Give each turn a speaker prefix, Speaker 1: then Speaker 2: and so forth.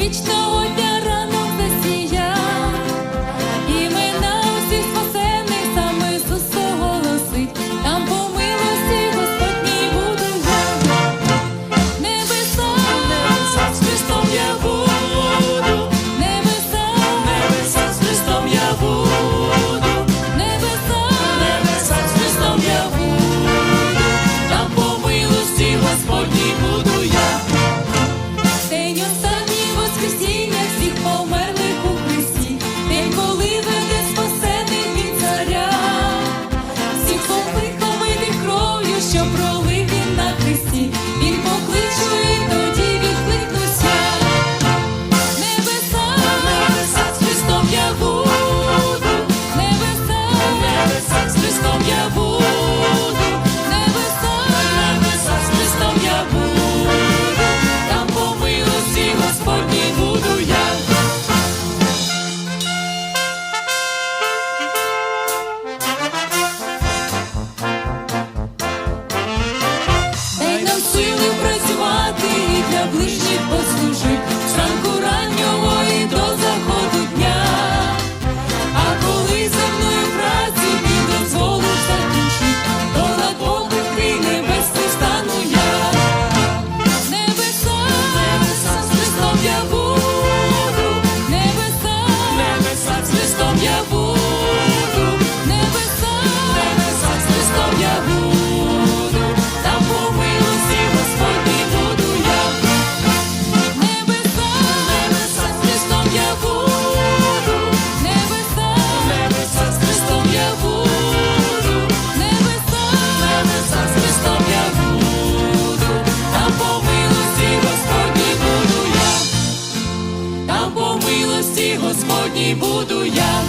Speaker 1: Вічна одяг. Там по милості Господній буду я.